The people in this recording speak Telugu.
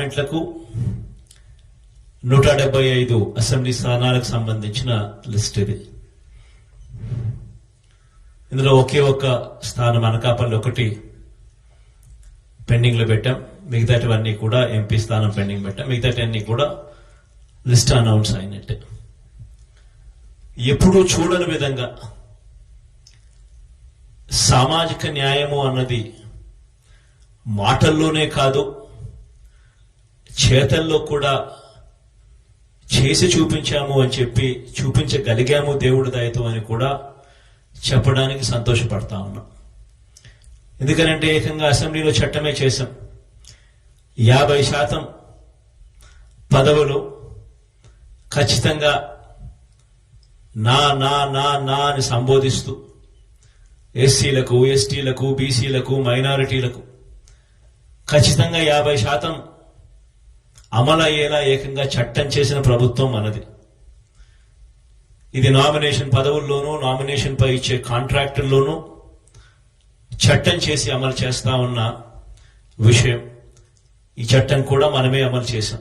పార్లమెంట్లకు నూట డెబ్బై ఐదు అసెంబ్లీ స్థానాలకు సంబంధించిన లిస్ట్ ఇది. ఇందులో ఒకే ఒక్క స్థానం అనకాపల్లి ఒకటి పెండింగ్లో పెట్టాం. మిగతాటివన్నీ కూడా ఎంపీ స్థానం పెండింగ్ పెట్టాం. మిగతాటన్నీ కూడా లిస్ట్ అనౌన్స్ అయినట్టే. ఎప్పుడూ చూడని విధంగా సామాజిక న్యాయము అన్నది మాటల్లోనే కాదు చేతల్లో కూడా చేసి చూపించాము అని చెప్పి చూపించగలిగాము దేవుడి దయతో అని కూడా చెప్పడానికి సంతోషపడతా ఉన్నాం. ఎందుకనంటే ఏకంగా అసెంబ్లీలో చట్టమే చేశాం. యాభై శాతం పదవులు ఖచ్చితంగా నా నా నా నా అని సంబోధిస్తూ ఎస్సీలకు ఎస్టీలకు బీసీలకు మైనారిటీలకు ఖచ్చితంగా యాభై శాతం అమలు అయ్యేలా ఏకంగా చట్టం చేసిన ప్రభుత్వం మనది. ఇది నామినేషన్ పదవుల్లోనూ నామినేషన్ పై ఇచ్చే కాంట్రాక్టుల్లోనూ చట్టం చేసి అమలు చేస్తా ఉన్న విషయం. ఈ చట్టం కూడా మనమే అమలు చేశాం.